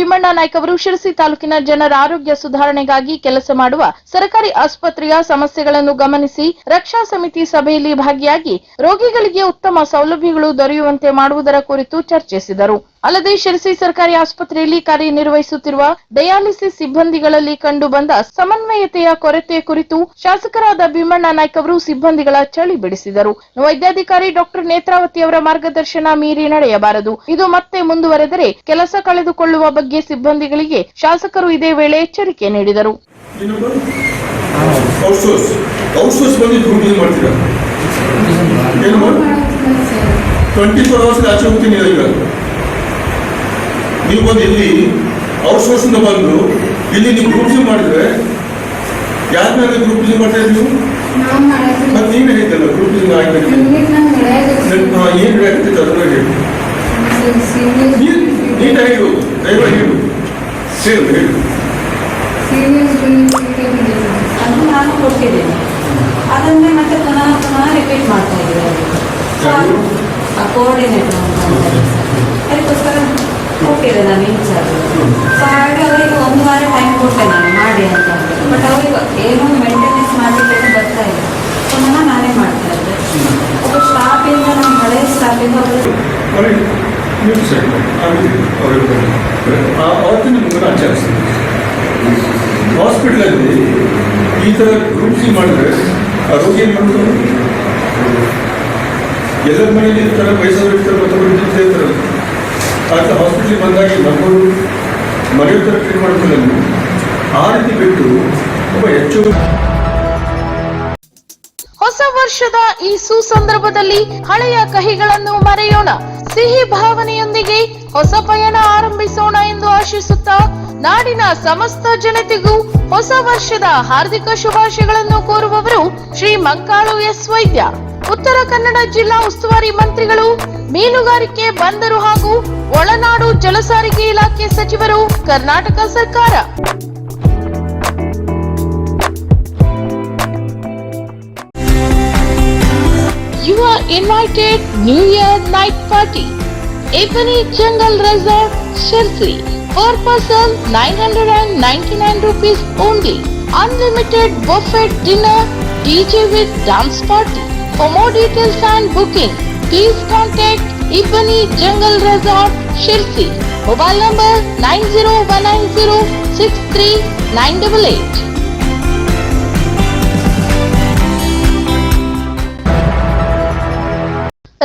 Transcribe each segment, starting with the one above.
ಭೀಮಣ್ಣ ನಾಯ್ಕ ಅವರು ಶಿರಸಿ ತಾಲೂಕಿನ ಜನರ ಆರೋಗ್ಯ ಸುಧಾರಣೆಗಾಗಿ ಕೆಲಸ ಮಾಡುವ ಸರ್ಕಾರಿ ಆಸ್ಪತ್ರೆಯ ಸಮಸ್ಯೆಗಳನ್ನು ಗಮನಿಸಿ ರಕ್ಷಾ ಸಮಿತಿ ಸಭೆಯಲ್ಲಿ ಭಾಗಿಯಾಗಿ ರೋಗಿಗಳಿಗೆ ಉತ್ತಮ ಸೌಲಭ್ಯಗಳು ದೊರೆಯುವಂತೆ ಮಾಡುವುದರ ಕುರಿತು ಚರ್ಚಿಸಿದರು. ಅಲ್ಲದೆ ಶಿರಸಿ ಸರ್ಕಾರಿ ಆಸ್ಪತ್ರೆಯಲ್ಲಿ ಕಾರ್ಯನಿರ್ವಹಿಸುತ್ತಿರುವ ಡಯಾಲಿಸಿಸ್ ಸಿಬ್ಬಂದಿಗಳಲ್ಲಿ ಕಂಡು ಬಂದ ಸಮನ್ವಯತೆಯ ಕೊರತೆ ಕುರಿತು ಶಾಸಕರಾದ ಭೀಮಣ್ಣ ನಾಯ್ಕ ಅವರು ಸಿಬ್ಬಂದಿಗಳ ಚಳಿ ಬಿಡಿಸಿದರು. ವೈದ್ಯಾಧಿಕಾರಿ ಡಾಕ್ಟರ್ ನೇತ್ರಾವತಿ ಅವರ ಮಾರ್ಗದರ್ಶನ ಮೀರಿ ನಡೆಯಬಾರದು. ಇದು ಮತ್ತೆ ಮುಂದುವರೆದರೆ ಕೆಲಸ ಕಳೆದುಕೊಳ್ಳುವ ಬಗ್ಗೆ ಸಿಬ್ಬಂದಿಗಳಿಗೆ ಶಾಸಕರು ಇದೇ ವೇಳೆ ಎಚ್ಚರಿಕೆ ನೀಡಿದರು. ಟ್ವೆಂಟಿ ಫೋರ್ ಅವರ್ಸ್ ಆಚೆ ಹೋಗ್ತೀನಿ ನೀವು ಬಂದು ಇಲ್ಲಿ ಔಟ್ಸೋರ್ಸಿಂದ ಬಂದು ಇಲ್ಲಿ ನೀವು ಗ್ರೂಪ್ ಮಾಡಿದ್ರೆ ಯಾರ ಮೇಲೆ ಗ್ರೂಪ್ ಮಾಡ್ತಾ ಇದ್ದೀವಿ ಮತ್ತೆ ನೀವೇ ಹೇಳಿದ್ದಲ್ಲ ಗ್ರೂಪ್ ಆಯ್ತು ಏನು ಹೇಳ್ತಿದ್ದ ಅದನ್ನ ಹೇಳಿ. ನೀನು ನೀಟಾಗಿ ಹೇಳು ದಯವಾಗಿ ಹೇಳು ಹೇಳು. ಹೇಳು ಅದು ನಾನು ಕೊಟ್ಟಿದ್ದೇನೆ. ಅದನ್ನೇ ಮತ್ತೆ ಪುನಃ ಪುನಃ ರಿಪೀಟ್ ಮಾಡ್ತಾ? ಕೋಆರ್ಡಿನೇಟರ್ ಅದಕ್ಕೋಸ್ಕರ ಕೊಟ್ಟಿದ್ದೆ ನಾನು ಸೊ ಹಾಗೆ ಅವರಿಗೆ ಒಂದು ವಾರ ಟೈಮ್ ಕೊಟ್ಟೆ ನಾನು, ಮಾಡಿ ಅಂತ ಬಟ್ ಅವರಿಗೆ ಏನೂ ಮೇಂಟೆನೆನ್ಸ್ ಮಾಡಲಿಕ್ಕೆ ಬರ್ತಾ ಇಲ್ಲ. ಸೊ ನನ್ನ ನಾನೇ ಮಾಡ್ತಾ ಇದ್ದೆ. ಒಬ್ಬ ಸ್ಟಾಫಿಂದ ನಮ್ಮ ಹಳೆಯ ಸ್ಟಾಫಿಂದ ಅವತ್ತಿನ ಮುಂದೆ ಆಚರಿಸ್ತೀವಿ ಹಾಸ್ಪಿಟ್ಲಲ್ಲಿ ಈ ಥರ ಗ್ರೂಪ್ಸ್ ಮಾಡಿದ್ರೆ ಆರೋಗ್ಯ ಮಾಡೋದು ಎಲ್ಲರ ಮನೇಲಿ ಇರ್ತಾರೆ ವಯಸ್ಸವರು ಇರ್ತಾರೆ, ಮತ್ತೊಬ್ಬರು ಇರ್ತಾರೆ ಆತ ಹಾಸ್ಪಿಟ್ಲಿಗೆ ಬಂದಾಗ ಮಕ್ಕಳು ಮನೆಯ ಥರ ಟ್ರೀಟ್ ಆ ರೀತಿ ಬಿಟ್ಟು ತುಂಬ ಹೆಚ್ಚು ಹೊಸ ವರ್ಷದ ಈ ಸುಸಂದರ್ಭದಲ್ಲಿ ಹಳೆಯ ಕಹಿಗಳನ್ನು ಮರೆಯೋಣ. ಸಿಹಿ ಭಾವನೆಯೊಂದಿಗೆ ಹೊಸ ಪಯಣ ಆರಂಭಿಸೋಣ ಎಂದು ಆಶಿಸುತ್ತಾ ನಾಡಿನ ಸಮಸ್ತ ಜನತೆಗೂ ಹೊಸ ವರ್ಷದ ಹಾರ್ದಿಕ ಶುಭಾಶಯಗಳನ್ನು ಕೋರುವವರು ಶ್ರೀ ಮಂಕಾಳು ಎಸ್ ವೈದ್ಯ. ಉತ್ತರ ಕನ್ನಡ ಜಿಲ್ಲಾ ಉಸ್ತುವಾರಿ ಮಂತ್ರಿಗಳು ಮೀನುಗಾರಿಕೆ ಬಂದರು ಹಾಗೂ ಒಳನಾಡು ಜಲಸಾರಿಗೆ ಇಲಾಖೆ ಸಚಿವರು ಕರ್ನಾಟಕ ಸರ್ಕಾರ You are invited New Year night party. Ebony Jungle Resort, Shirsi. Per person 999 rupees only. Unlimited buffet dinner, DJ with dance party. For more details and booking, please contact Ebony Jungle Resort, Shirsi. Mobile number 90190 63988.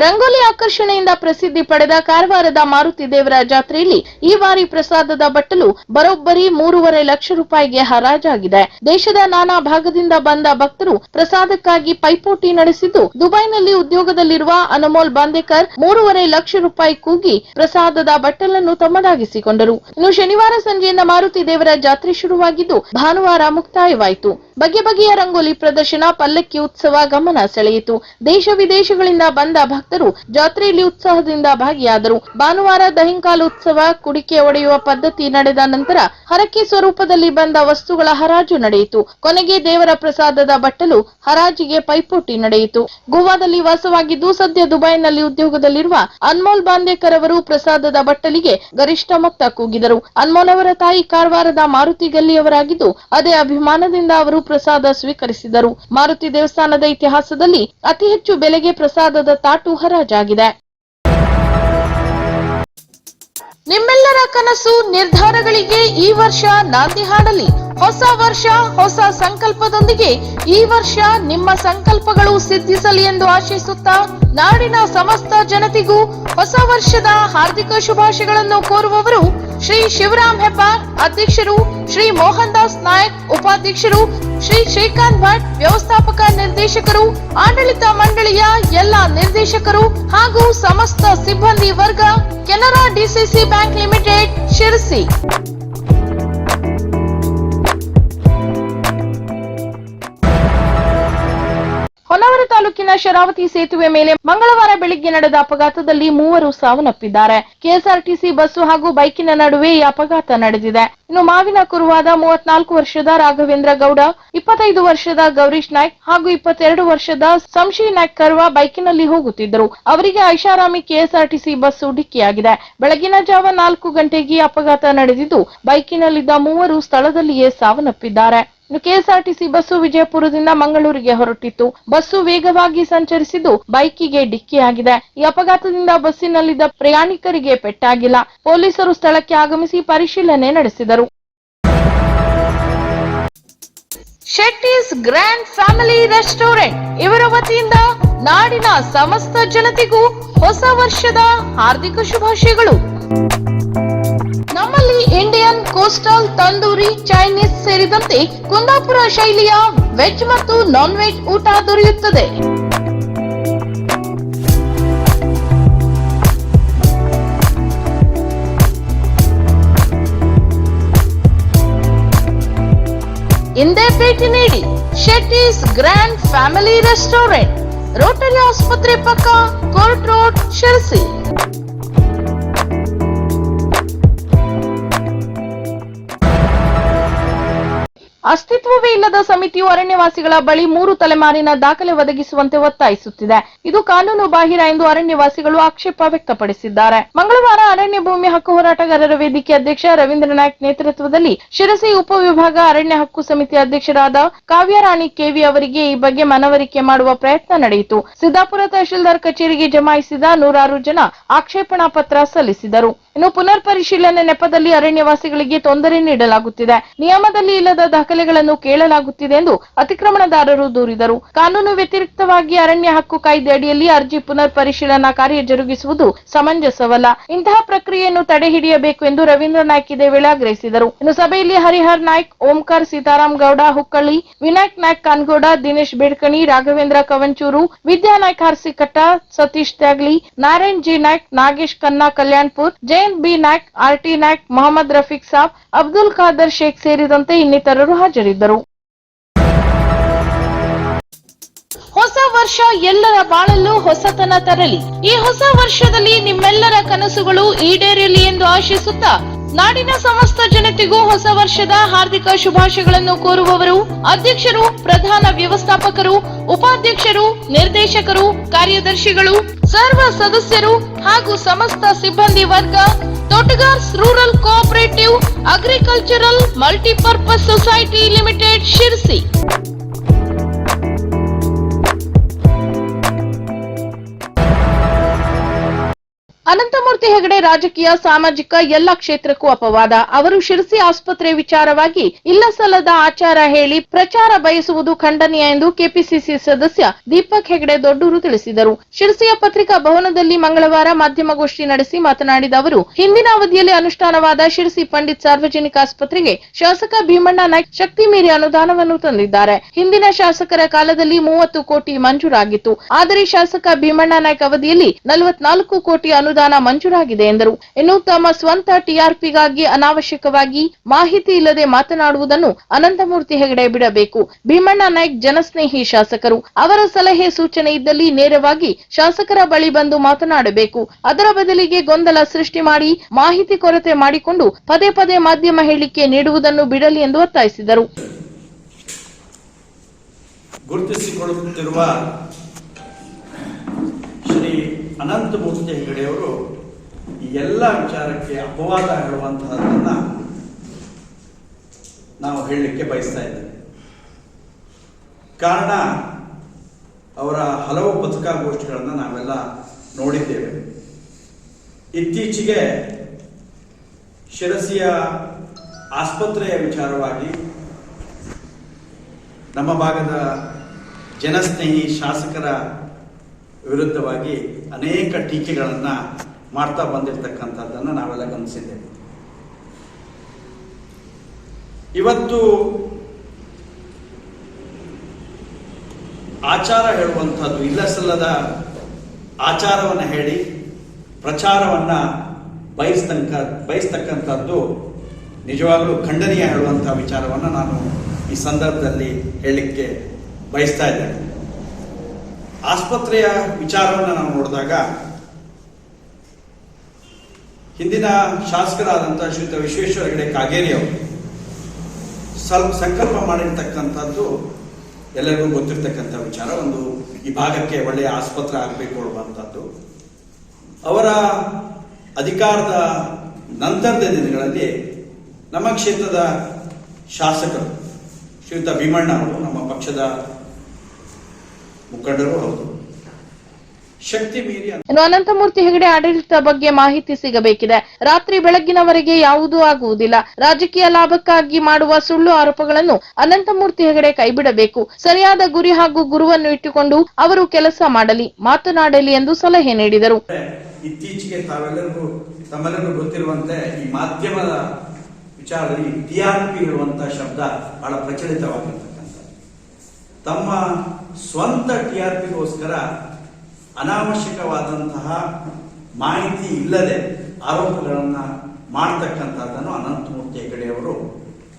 Rangoli ಆಕರ್ಷಣೆಯಿಂದ ಪ್ರಸಿದ್ಧಿ ಪಡೆದ ಕಾರವಾರದ ಮಾರುತಿ ದೇವರ ಜಾತ್ರೆಯಲ್ಲಿ ಈ ಬಾರಿ ಪ್ರಸಾದದ ಬಟ್ಟಲು ಬರೋಬ್ಬರಿ ಮೂರುವರೆ ಲಕ್ಷ ರೂಪಾಯಿಗೆ ಹರಾಜಾಗಿದೆ. ದೇಶದ ನಾನಾ ಭಾಗದಿಂದ ಬಂದ ಭಕ್ತರು ಪ್ರಸಾದಕ್ಕಾಗಿ ಪೈಪೋಟಿ ನಡೆಸಿದ್ದು, ದುಬೈನಲ್ಲಿ ಉದ್ಯೋಗದಲ್ಲಿರುವ ಅನಮೋಲ್ ಬಾಂದೇಕರ್ ಮೂರುವರೆ ಲಕ್ಷ ರೂಪಾಯಿ ಕೂಗಿ ಪ್ರಸಾದದ ಬಟ್ಟಲನ್ನು ತಮ್ಮದಾಗಿಸಿಕೊಂಡರು. ಇನ್ನು ಶನಿವಾರ ಸಂಜೆಯಿಂದ ಮಾರುತಿ ದೇವರ ಜಾತ್ರೆ ಶುರುವಾಗಿದ್ದು, ಭಾನುವಾರ ಮುಕ್ತಾಯವಾಯಿತು. ಬಗೆ ಬಗೆಯ ರಂಗೋಲಿ ಪ್ರದರ್ಶನ, ಪಲ್ಲಕ್ಕಿ ಉತ್ಸವ ಗಮನ ಸೆಳೆಯಿತು. ದೇಶ ವಿದೇಶಗಳಿಂದ ಬಂದ ಭಕ್ತರು ಜಾತ್ರೆಯಲ್ಲಿ ಉತ್ಸಾಹದಿಂದ ಭಾಗಿಯಾದರು. ಭಾನುವಾರ ದಹಿಂಕಾಲ ಉತ್ಸವ ಕುಡಿಕೆ ಒಡೆಯುವ ಪದ್ಧತಿ ನಡೆದ ನಂತರ ಹರಕೆ ಸ್ವರೂಪದಲ್ಲಿ ಬಂದ ವಸ್ತುಗಳ ಹರಾಜು ನಡೆಯಿತು. ಕೊನೆಗೆ ದೇವರ ಪ್ರಸಾದದ ಬಟ್ಟಲು ಹರಾಜಿಗೆ ಪೈಪೋಟಿ ನಡೆಯಿತು. ಗೋವಾದಲ್ಲಿ ವಾಸವಾಗಿದ್ದು ಸದ್ಯ ದುಬೈನಲ್ಲಿ ಉದ್ಯೋಗದಲ್ಲಿರುವ ಅನ್ಮೋಲ್ ಬಾಂದೇಕರ್ ಅವರು ಪ್ರಸಾದದ ಬಟ್ಟಲಿಗೆ ಗರಿಷ್ಠ ಮೊತ್ತ ಕೂಗಿದರು. ಅನ್ಮೋಲ್ ಅವರ ತಾಯಿ ಕಾರವಾರದ ಮಾರುತಿ ಗಲ್ಲಿಯವರಾಗಿದ್ದು ಅದೇ ಅಭಿಮಾನದಿಂದ ಅವರು ಪ್ರಸಾದ ಸ್ವೀಕರಿಸಿದರು. ಮಾರುತಿ ದೇವಸ್ಥಾನದ ಇತಿಹಾಸದಲ್ಲಿ ಅತಿ ಹೆಚ್ಚು ಬೆಲೆಗೆ ಪ್ರಸಾದದ ತಾಟು ಹರಾಜಾಗಿದೆ ನಿಮ್ಮೆಲ್ಲರ ಕನಸು, ನಿರ್ಧಾರಗಳಿಗೆ ಈ ವರ್ಷ ನಾಂದಿ ಹಾಡಲಿ. ಹೊಸ ವರ್ಷ, ಹೊಸ ಸಂಕಲ್ಪದೊಂದಿಗೆ ಈ ವರ್ಷ ನಿಮ್ಮ ಸಂಕಲ್ಪಗಳು ಸಿದ್ಧಿಸಲಿ ಎಂದು ಆಶಿಸುತ್ತಾ ನಾಡಿನ ಸಮಸ್ತ ಜನತೆಗೂ ಹೊಸ ವರ್ಷದ ಹಾರ್ದಿಕ ಶುಭಾಶಯಗಳನ್ನು ಕೋರುವವರು ಶ್ರೀ ಶಿವರಾಮ್ ಹೆಬ್ಬಾರ್ ಅಧ್ಯಕ್ಷರು, ಶ್ರೀ ಮೋಹನ್ ದಾಸ್ ನಾಯಕ್ ಉಪಾಧ್ಯಕ್ಷರು, ಶ್ರೀ ಶ್ರೀಕಾಂತ್ ಭಟ್ ವ್ಯವಸ್ಥಾಪಕ ನಿರ್ದೇಶಕರು, ಆಡಳಿತ ಮಂಡಳಿಯ ಎಲ್ಲ ನಿರ್ದೇಶಕರು ಹಾಗೂ ಸಮಸ್ತ ಸಿಬ್ಬಂದಿ ವರ್ಗ, Canara DCC bank limited, Sirsi. Sharavati ಸೇತುವೆ ಮೇಲೆ ಮಂಗಳವಾರ ಬೆಳಿಗ್ಗೆ ನಡೆದ ಅಪಘಾತದಲ್ಲಿ ಮೂವರು ಸಾವನ್ನಪ್ಪಿದ್ದಾರೆ. ಕೆಎಸ್ಆರ್ಟಿಸಿ ಬಸ್ಸು ಹಾಗೂ ಬೈಕಿನ ನಡುವೆ ಈ ಅಪಘಾತ ನಡೆದಿದೆ. ಇನ್ನು ಮಾವಿನ ಕುರುವಾದ ಮೂವತ್ನಾಲ್ಕು ವರ್ಷದ ರಾಘವೇಂದ್ರ ಗೌಡ, ಇಪ್ಪತ್ತೈದು ವರ್ಷದ ಗೌರೀಶ್ ನಾಯ್ಕ್ ಹಾಗೂ ಇಪ್ಪತ್ತೆರಡು ವರ್ಷದ ಸಂಶಿ ನಾಯ್ಕ್ ಕರ್ವ ಬೈಕಿನಲ್ಲಿ ಹೋಗುತ್ತಿದ್ದರು. ಅವರಿಗೆ ಐಷಾರಾಮಿ ಕೆಎಸ್ಆರ್ಟಿಸಿ ಬಸ್ಸು ಡಿಕ್ಕಿಯಾಗಿದೆ. ಬೆಳಗಿನ ಜಾವ ನಾಲ್ಕು ಗಂಟೆಗೆ ಅಪಘಾತ ನಡೆದಿದ್ದು, ಬೈಕಿನಲ್ಲಿದ್ದ ಮೂವರು ಸ್ಥಳದಲ್ಲಿಯೇ ಸಾವನ್ನಪ್ಪಿದ್ದಾರೆ. ಇನ್ನು ಕೆಎಸ್ಆರ್ಟಿಸಿ ಬಸ್ಸು ವಿಜಯಪುರದಿಂದ ಮಂಗಳೂರಿಗೆ ಹೊರಟಿತ್ತು. ಬಸ್ಸು ವೇಗವಾಗಿ ಸಂಚರಿಸಿದ್ದು ಬೈಕಿಗೆ ಡಿಕ್ಕಿಯಾಗಿದೆ. ಈ ಅಪಘಾತದಿಂದ ಬಸ್ಸಿನಲ್ಲಿದ್ದ ಪ್ರಯಾಣಿಕರಿಗೆ ಪೆಟ್ಟಾಗಿಲ್ಲ. ಪೊಲೀಸರು ಸ್ಥಳಕ್ಕೆ ಆಗಮಿಸಿ ಪರಿಶೀಲನೆ ನಡೆಸಿದರು. ಶೆಟ್ಟಿಸ್ ಗ್ರ್ಯಾಂಡ್ ಫ್ಯಾಮಿಲಿ ರೆಸ್ಟೋರೆಂಟ್ ಇವರ ವತಿಯಿಂದ ನಾಡಿನ ಸಮಸ್ತ ಜನತೆಗೂ ಹೊಸ ವರ್ಷದ ಹಾರ್ದಿಕ ಶುಭಾಶಯಗಳು. ನಮ್ಮಲ್ಲಿ ಇಂಡಿಯನ್ ಕೋಸ್ಟಲ್ ತಂದೂರಿ ಚೈನೀಸ್ ಸೇರಿದಂತೆ ಕುಂದಾಪುರ ಶೈಲಿಯ ವೆಜ್ ಮತ್ತು ನಾನ್ ವೆಜ್ ಊಟ ದೊರೆಯುತ್ತದೆ. ಇಂದೇ ಭೇಟಿ ನೀಡಿ Shetty's grand family restaurant rotary ಆಸ್ಪತ್ರೆ ಪಕ್ಕ ಕೋರ್ಟ್ ರೋಡ್ ಶಿರಸಿ ಅಸ್ತಿತ್ವವೇ ಇಲ್ಲದ ಸಮಿತಿಯು ಅರಣ್ಯವಾಸಿಗಳ ಬಳಿ ಮೂರು ತಲೆಮಾರಿನ ದಾಖಲೆ ಒದಗಿಸುವಂತೆ ಒತ್ತಾಯಿಸುತ್ತಿದೆ. ಇದು ಕಾನೂನು ಬಾಹಿರ ಎಂದು ಅರಣ್ಯವಾಸಿಗಳು ಆಕ್ಷೇಪ ವ್ಯಕ್ತಪಡಿಸಿದ್ದಾರೆ. ಮಂಗಳವಾರ ಅರಣ್ಯ ಭೂಮಿ ಹಕ್ಕು ಹೋರಾಟಗಾರರ ವೇದಿಕೆ ಅಧ್ಯಕ್ಷ ರವೀಂದ್ರ ನಾಯ್ಕ್ ನೇತೃತ್ವದಲ್ಲಿ ಶಿರಸಿ ಉಪವಿಭಾಗ ಅರಣ್ಯ ಹಕ್ಕು ಸಮಿತಿ ಅಧ್ಯಕ್ಷರಾದ ಕಾವ್ಯರಾಣಿ ಕೆವಿ ಅವರಿಗೆ ಈ ಬಗ್ಗೆ ಮನವರಿಕೆ ಮಾಡುವ ಪ್ರಯತ್ನ ನಡೆಯಿತು. ಸಿದ್ದಾಪುರ ತಹಶೀಲ್ದಾರ್ ಕಚೇರಿಗೆ ಜಮಾಯಿಸಿದ ನೂರಾರು ಜನ ಆಕ್ಷೇಪಣಾ ಪತ್ರ ಸಲ್ಲಿಸಿದರು. ಇನ್ನು ಪುನರ್ ಪರಿಶೀಲನೆ ನೆಪದಲ್ಲಿ ಅರಣ್ಯವಾಸಿಗಳಿಗೆ ತೊಂದರೆ ನೀಡಲಾಗುತ್ತಿದೆ. ನಿಯಮದಲ್ಲಿ ಇಲ್ಲದ ದಾಖಲೆಗಳನ್ನು ಕೇಳಲಾಗುತ್ತಿದೆ ಎಂದು ಅತಿಕ್ರಮಣದಾರರು ದೂರಿದರು. ಕಾನೂನು ವ್ಯತಿರಿಕ್ತವಾಗಿ ಅರಣ್ಯ ಹಕ್ಕು ಕಾಯ್ದೆ ಅಡಿಯಲ್ಲಿ ಅರ್ಜಿ ಪುನರ್ ಪರಿಶೀಲನಾ ಕಾರ್ಯ ಜರುಗಿಸುವುದು ಸಮಂಜಸವಲ್ಲ. ಇಂತಹ ಪ್ರಕ್ರಿಯೆಯನ್ನು ತಡೆ ಹಿಡಿಯಬೇಕು ಎಂದು ರವೀಂದ್ರ ನಾಯ್ಕ ಇದೇ ವೇಳೆ ಆಗ್ರಹಿಸಿದರು. ಇನ್ನು ಸಭೆಯಲ್ಲಿ Harihar Naik, Omkar Sitaram Gowda, Hukkalli, Vinayak Naik Kangowda, Dinesh Bedkani, Raghavendra Kavanchuru, Vidya Naik Harsikatta Satish Tyagli, Narayan G Naik, Nagesh Khanna Kalyanpur Jayant B Naik R T Naik Mohammed Rafiq Saab, Abdul Khader Sheikh ಸೇರಿದಂತೆ ಇನ್ನಿತರರು ಹಾಜರಿದ್ದರು. ಹೊಸ ವರ್ಷ ಎಲ್ಲರ ಬಾಳಲ್ಲೂ ಹೊಸತನ ತರಲಿ. ಈ ಹೊಸ ವರ್ಷದಲ್ಲಿ ನಿಮ್ಮೆಲ್ಲರ ಕನಸುಗಳು ಈಡೇರಲಿ ಎಂದು ಆಶಿಸುತ್ತಾ ನಾಡಿನ ಸಮಸ್ತ ಜನತೆಗೂ ಹೊಸ ವರ್ಷದ ಹಾರ್ದಿಕ ಶುಭಾಶಯಗಳನ್ನು ಕೋರುವವರು ಅಧ್ಯಕ್ಷರು, ಪ್ರಧಾನ ವ್ಯವಸ್ಥಾಪಕರು, ಉಪಾಧ್ಯಕ್ಷರು, ನಿರ್ದೇಶಕರು, ಕಾರ್ಯದರ್ಶಿಗಳು, ಸರ್ವ ಸದಸ್ಯರು ಹಾಗೂ ಸಮಸ್ತ ಸಿಬ್ಬಂದಿ ವರ್ಗ, Totagars rural cooperative agricultural multipurpose society limited Sirsi. Ananthamurthy Hegde ರಾಜಕೀಯ, ಸಾಮಾಜಿಕ ಎಲ್ಲ ಕ್ಷೇತ್ರಕ್ಕೂ ಅಪವಾದ. ಅವರು ಶಿರಸಿ ಆಸ್ಪತ್ರೆ ವಿಚಾರವಾಗಿ ಇಲ್ಲ ಸಲ್ಲದ ಆಚಾರ ಹೇಳಿ ಪ್ರಚಾರ ಬಯಸುವುದು ಖಂಡನೀಯ ಎಂದು ಕೆಪಿಸಿಸಿ ಸದಸ್ಯ ದೀಪಕ್ ಹೆಗಡೆ ದೊಡ್ಡೂರು ತಿಳಿಸಿದರು. ಶಿರಸಿಯ ಪತ್ರಿಕಾ ಭವನದಲ್ಲಿ ಮಂಗಳವಾರ ಮಾಧ್ಯಮಗೋಷ್ಠಿ ನಡೆಸಿ ಮಾತನಾಡಿದ ಅವರು, ಹಿಂದಿನ ಅವಧಿಯಲ್ಲಿ ಅನುಷ್ಠಾನವಾದ ಶಿರಸಿ ಪಂಡಿತ್ ಸಾರ್ವಜನಿಕ ಆಸ್ಪತ್ರೆಗೆ ಶಾಸಕ ಭೀಮಣ್ಣ ನಾಯ್ಕ್ ಶಕ್ತಿ ಮೀರಿ ಅನುದಾನವನ್ನು ತಂದಿದ್ದಾರೆ. ಹಿಂದಿನ ಶಾಸಕರ ಕಾಲದಲ್ಲಿ ಮೂವತ್ತು ಕೋಟಿ ಮಂಜೂರಾಗಿತ್ತು. ಆದರೆ ಶಾಸಕ ಭೀಮಣ್ಣ ನಾಯ್ಕ್ ಅವಧಿಯಲ್ಲಿ ನಲವತ್ನಾಲ್ಕು ಕೋಟಿ ಅನುದಾನ ಮಂಜೂರಾಗಿದೆ ಎಂದರು. ಇನ್ನು ತಮ್ಮ ಸ್ವಂತ ಟಿಆರ್ಪಿಗಾಗಿ ಅನಾವಶ್ಯಕವಾಗಿ ಮಾಹಿತಿ ಇಲ್ಲದೆ ಮಾತನಾಡುವುದನ್ನು ಅನಂತಮೂರ್ತಿ ಹೆಗಡೆ ಬಿಡಬೇಕು. ಭೀಮಣ್ಣ ನಾಯ್ಕ್ ಜನಸ್ನೇಹಿ ಶಾಸಕರು. ಅವರ ಸಲಹೆ ಸೂಚನೆ ಇದ್ದಲ್ಲಿ ನೇರವಾಗಿ ಶಾಸಕರ ಬಳಿ ಬಂದು ಮಾತನಾಡಬೇಕು. ಅದರ ಬದಲಿಗೆ ಗೊಂದಲ ಸೃಷ್ಟಿ ಮಾಡಿ ಮಾಹಿತಿ ಕೊರತೆ ಮಾಡಿಕೊಂಡು ಪದೇ ಪದೇ ಮಾಧ್ಯಮ ಹೇಳಿಕೆ ನೀಡುವುದನ್ನು ಬಿಡಲಿ ಎಂದು ಒತ್ತಾಯಿಸಿದರು. ಗುರುತಿಸಿಕೊಳ್ಳುತ್ತಿರುವ ಶ್ರೀ ಅನಂತಮೂರ್ತಿ ಹೆಗಡೆಯವರು ಈ ಎಲ್ಲ ವಿಚಾರಕ್ಕೆ ಅಪವಾದ ಹೇಳುವಂತಹದನ್ನ ನಾವು ಹೇಳಲಿಕ್ಕೆ ಬಯಸ್ತಾ ಇದ್ದೇವೆ. ಕಾರಣ, ಅವರ ಹಲವು ಪತ್ರಿಕಾಗೋಷ್ಠಿಗಳನ್ನು ನಾವೆಲ್ಲ ನೋಡಿದ್ದೇವೆ. ಇತ್ತೀಚೆಗೆ ಶಿರಸಿಯ ಆಸ್ಪತ್ರೆಯ ವಿಚಾರವಾಗಿ ನಮ್ಮ ಭಾಗದ ಜನಸ್ನೇಹಿ ಶಾಸಕರ ವಿರುದ್ಧವಾಗಿ ಅನೇಕ ಟೀಕೆಗಳನ್ನು ಮಾಡ್ತಾ ಬಂದಿರತಕ್ಕಂಥದ್ದನ್ನು ನಾವೆಲ್ಲ ಗಮನಿಸಿದ್ದೇವೆ. ಇವತ್ತು ಆಚಾರ ಹೇಳುವಂಥದ್ದು ಇಲ್ಲ ಸಲ್ಲದ ಆಚಾರವನ್ನು ಹೇಳಿ ಪ್ರಚಾರವನ್ನು ಬಯಸ್ತಂಕ, ಬಯಸ್ತಕ್ಕಂಥದ್ದು ನಿಜವಾಗಲೂ ಖಂಡನೀಯ ಹೇಳುವಂಥ ವಿಚಾರವನ್ನು ನಾನು ಈ ಸಂದರ್ಭದಲ್ಲಿ ಹೇಳಲಿಕ್ಕೆ ಬಯಸ್ತಾ ಇದ್ದೇನೆ. ಆಸ್ಪತ್ರೆಯ ವಿಚಾರವನ್ನು ನಾವು ನೋಡಿದಾಗ, ಹಿಂದಿನ ಶಾಸಕರಾದಂತಹ ಶ್ರೀತ ವಿಶ್ವೇಶ್ವರ ಹೆಗಡೆ ಕಾಗೇರಿ ಅವರು ಸ್ವಲ್ಪ ಸಂಕಲ್ಪ ಮಾಡಿರ್ತಕ್ಕಂಥದ್ದು ಎಲ್ಲರಿಗೂ ಗೊತ್ತಿರ್ತಕ್ಕಂಥ ವಿಚಾರ. ಒಂದು ಈ ಭಾಗಕ್ಕೆ ಒಳ್ಳೆಯ ಆಸ್ಪತ್ರೆ ಆಗಬೇಕು ಅನ್ನುವಂಥದ್ದು. ಅವರ ಅಧಿಕಾರದ ನಂತರದ ದಿನಗಳಲ್ಲಿ ನಮ್ಮ ಕ್ಷೇತ್ರದ ಶಾಸಕರು ಶ್ರೀಯುತ ಭೀಮಣ್ಣ ಅವರು, ನಮ್ಮ ಪಕ್ಷದ ಮುಖಂಡರು ಹೌದು. ಶಕ್ತಿ ಮೀರಿ ಇನ್ನು ಅನಂತಮೂರ್ತಿ ಹೆಗಡೆ ಆಡಳಿತ ಬಗ್ಗೆ ಮಾಹಿತಿ ಸಿಗಬೇಕಿದೆ. ರಾತ್ರಿ ಬೆಳಗ್ಗಿನವರೆಗೆ ಯಾವುದೂ ಆಗುವುದಿಲ್ಲ. ರಾಜಕೀಯ ಲಾಭಕ್ಕಾಗಿ ಮಾಡುವ ಸುಳ್ಳು ಆರೋಪಗಳನ್ನು ಅನಂತಮೂರ್ತಿ ಹೆಗಡೆ ಕೈಬಿಡಬೇಕು. ಸರಿಯಾದ ಗುರಿ ಹಾಗೂ ಗುರುವನ್ನು ಇಟ್ಟುಕೊಂಡು ಅವರು ಕೆಲಸ ಮಾಡಲಿ ಮಾತನಾಡಲಿ ಎಂದು ಸಲಹೆ ನೀಡಿದರು. ಇತ್ತೀಚೆಗೆ ತಾವೆಲ್ಲರಿಗೂ ತಮ್ಮೆಲ್ಲರಿಗೂ ಗೊತ್ತಿರುವಂತೆ ಈ ಮಾಧ್ಯಮದ ವಿಚಾರದಲ್ಲಿ ಟಿಆರ್ಪಿ ಆರ್ ಶಬ್ದ ಬಹಳ ತಮ್ಮ ಸ್ವಂತ ಟಿ ಆರ್ ಪಿಗೋಸ್ಕರ ಅನಾವಶ್ಯಕವಾದಂತಹ ಮಾಹಿತಿ ಇಲ್ಲದೆ ಆರೋಪಗಳನ್ನು ಮಾಡ್ತಕ್ಕಂಥದ್ದನ್ನು ಅನಂತಮೂರ್ತಿ ಹೆಗಡೆಯವರು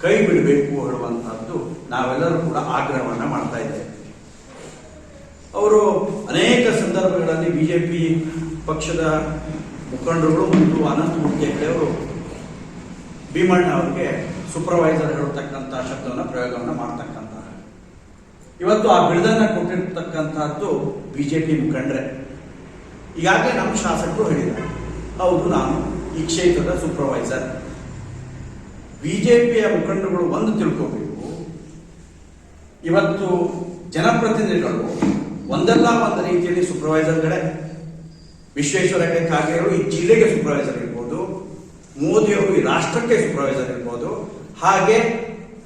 ಕೈ ಬಿಡಬೇಕು ಹೇಳುವಂತಹದ್ದು ನಾವೆಲ್ಲರೂ ಕೂಡ ಆಗ್ರಹವನ್ನು ಮಾಡ್ತಾ ಅವರು ಅನೇಕ ಸಂದರ್ಭಗಳಲ್ಲಿ ಬಿ ಜೆ ಪಿ ಪಕ್ಷದ ಮುಖಂಡರುಗಳು ಮತ್ತು ಅನಂತಮೂರ್ತಿ ಹೆಗಡೆಯವರು ಭೀಮಣ್ಣ ಅವರಿಗೆ ಸೂಪರ್ವೈಸರ್ ಹೇಳತಕ್ಕಂಥ ಶಬ್ದವನ್ನು ಪ್ರಯೋಗವನ್ನು ಮಾಡ್ತಕ್ಕಂಥ ಇವತ್ತು ಆ ಬಿಡದನ್ನ ಕೊಟ್ಟಿರ್ತಕ್ಕಂಥದ್ದು ಬಿಜೆಪಿ ಮುಖಂಡ್ರೆ ಈಗಾಗಲೇ ನಮ್ಮ ಶಾಸಕರು ಹೇಳಿದ್ದಾರೆ. ಹೌದು, ನಾನು ಈ ಕ್ಷೇತ್ರದ ಸೂಪರ್ವೈಸರ್ ಬಿಜೆಪಿಯ ಮುಖಂಡರುಗಳು ಒಂದು ತಿಳ್ಕೋಬೇಕು. ಇವತ್ತು ಜನಪ್ರತಿನಿಧಿಗಳು ಒಂದಲ್ಲ ಒಂದು ರೀತಿಯಲ್ಲಿ ಸೂಪರ್ವೈಸರ್ಗಳೇ ವಿಶ್ವೇಶ್ವರ ಕಾಗೇರು ಈ ಜಿಲ್ಲೆಗೆ ಸೂಪರ್ವೈಸರ್ ಇರ್ಬೋದು. ಮೋದಿಯವರು ಈ ರಾಷ್ಟ್ರಕ್ಕೆ ಸೂಪರ್ವೈಸರ್ ಇರ್ಬೋದು. ಹಾಗೆ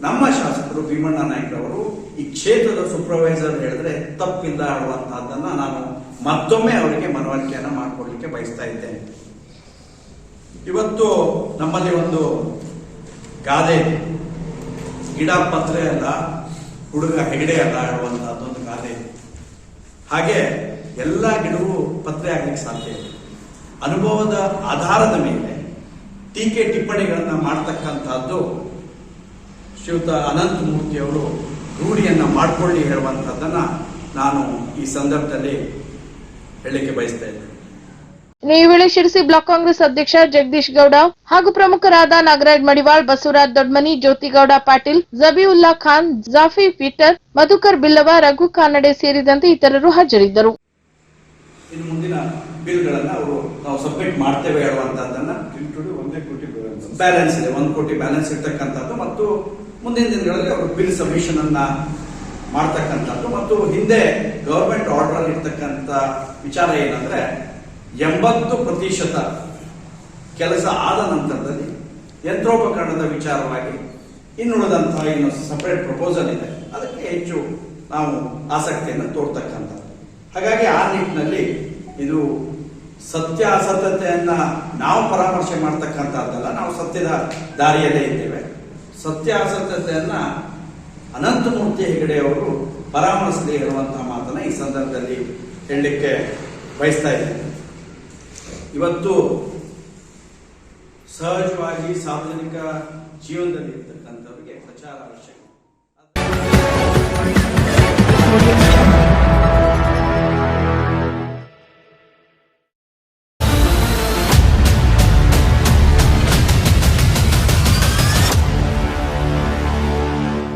ನಮ್ಮ ಶಾಸಕರು ಭೀಮಣ್ಣ ನಾಯ್ಕರವರು ಈ ಕ್ಷೇತ್ರದ ಸೂಪರ್ವೈಸರ್ ಹೇಳಿದ್ರೆ, ತಪ್ಪಿಲ್ಲ ಅನ್ನುವಂತಹದ್ದನ್ನ ನಾನು ಮತ್ತೊಮ್ಮೆ ಅವರಿಗೆ ಮನವರಿಕೆಯನ್ನು ಮಾಡಿಕೊಡ್ಲಿಕ್ಕೆ ಬಯಸ್ತಾ ಇದ್ದೇನೆ ಇವತ್ತು ನಮ್ಮಲ್ಲಿ ಒಂದು ಗಾದೆ. ಗಿಡ ಪತ್ರೆ ಅಲ್ಲ, ಹುಡುಗ ಹೆಗಡೆ ಅಲ್ಲ ಒಂದು ಗಾದೆ ಹಾಗೆ ಎಲ್ಲ ಗಿಡವು ಪತ್ರೆ ಆಗ್ಲಿಕ್ಕೆ ಸಾಧ್ಯ ಇದೆ ಅನುಭವದ ಆಧಾರದ ಮೇಲೆ ಟೀಕೆ ಟಿಪ್ಪಣಿಗಳನ್ನು ಮಾಡ್ತಕ್ಕಂಥದ್ದು ಶ್ರೀಯುತ ಅನಂತಮೂರ್ತಿ ಅವರು ರೂಢಿಯನ್ನ ಮಾಡಿಕೊಳ್ಳಿ ಹೇಳುವಂಥದ್ದನ್ನು ನಾನು ಈ ಸಂದರ್ಭದಲ್ಲಿ ಹೇಳಲಿಕ್ಕೆ ಬಯಸ್ತಾ ಇದ್ದೇನೆ. ಈ ವೇಳೆ ಶಿರಸಿ ಬ್ಲಾಕ್ ಕಾಂಗ್ರೆಸ್ ಅಧ್ಯಕ್ಷ ಜಗದೀಶ್ ಗೌಡ ಹಾಗೂ ಪ್ರಮುಖರಾದ ನಾಗರಾಜ್ ಮಡಿವಾಳ್ ಬಸವರಾಜ್ ದೊಡ್ಮನಿ ಜ್ಯೋತಿಗೌಡ ಪಾಟೀಲ್ ಜಬೀವುಲ್ಲಾ ಖಾನ್ ಜಾಫಿ ಪೀಟರ್ ಮಧುಕರ್ ಬಿಲ್ಲವ ರಘು ಕಾನಡೆ ಸೇರಿದಂತೆ ಇತರರು ಹಾಜರಿದ್ದರು. ಇನ್ನು ಮುಂದಿನ ಬಿಲ್ಗಳನ್ನು ಅವರು ನಾವು ಸಬ್ಮಿಟ್ ಮಾಡ್ತೇವೆ ಹೇಳುವಂತಹದ್ದನ್ನ ಒಂದೇ ಕೋಟಿ ಬ್ಯಾಲೆನ್ಸ್ ಇದೆ ಒಂದು ಕೋಟಿ ಬ್ಯಾಲೆನ್ಸ್ ಇರ್ತಕ್ಕಂಥದ್ದು ಮತ್ತು ಮುಂದಿನ ದಿನಗಳಲ್ಲಿ ಅವರು ಬಿಲ್ ಸಬ್ಮಿಷನ್ ಅನ್ನ ಮಾಡ್ತಕ್ಕಂಥದ್ದು ಮತ್ತು ಹಿಂದೆ ಗವರ್ಮೆಂಟ್ ಆರ್ಡರ್ ಇರ್ತಕ್ಕಂಥ ವಿಚಾರ ಏನಂದ್ರೆ ಎಂಬತ್ತು ಪ್ರತಿಶತ ಕೆಲಸ ಆದ ನಂತರದಲ್ಲಿ ಯಂತ್ರೋಪಕರಣದ ವಿಚಾರವಾಗಿ ಇನ್ನುಳಿದಂತಹ ಏನು ಸಪರೇಟ್ ಪ್ರಪೋಸಲ್ ಇದೆ. ಅದಕ್ಕೆ ಹೆಚ್ಚು ನಾವು ಆಸಕ್ತಿಯನ್ನು ತೋರ್ತಕ್ಕಂಥದ್ದು. ಹಾಗಾಗಿ ಆ ನಿಟ್ಟಿನಲ್ಲಿ ಇದು ಸತ್ಯ ಅಸತ್ಯತೆಯನ್ನ ನಾವು ಪರಾಮರ್ಶೆ ಮಾಡ್ತಕ್ಕಂಥದ್ದಲ್ಲ, ನಾವು ಸತ್ಯದ ದಾರಿಯಲ್ಲೇ ಇದ್ದೇವೆ. ಸತ್ಯ ಅಸತ್ಯತೆಯನ್ನ ಅನಂತಮೂರ್ತಿ ಹೆಗಡೆ ಅವರು ಪರಾಮರ್ಶದಲ್ಲಿ ಹೇಳುವಂತಹ ಮಾತನ್ನ ಈ ಸಂದರ್ಭದಲ್ಲಿ ಹೇಳಲಿಕ್ಕೆ ಬಯಸ್ತಾ ಇದ್ದೇನೆ. ಇವತ್ತು ಸಹಜವಾಗಿ ಸಾರ್ವಜನಿಕ ಜೀವನದಲ್ಲಿ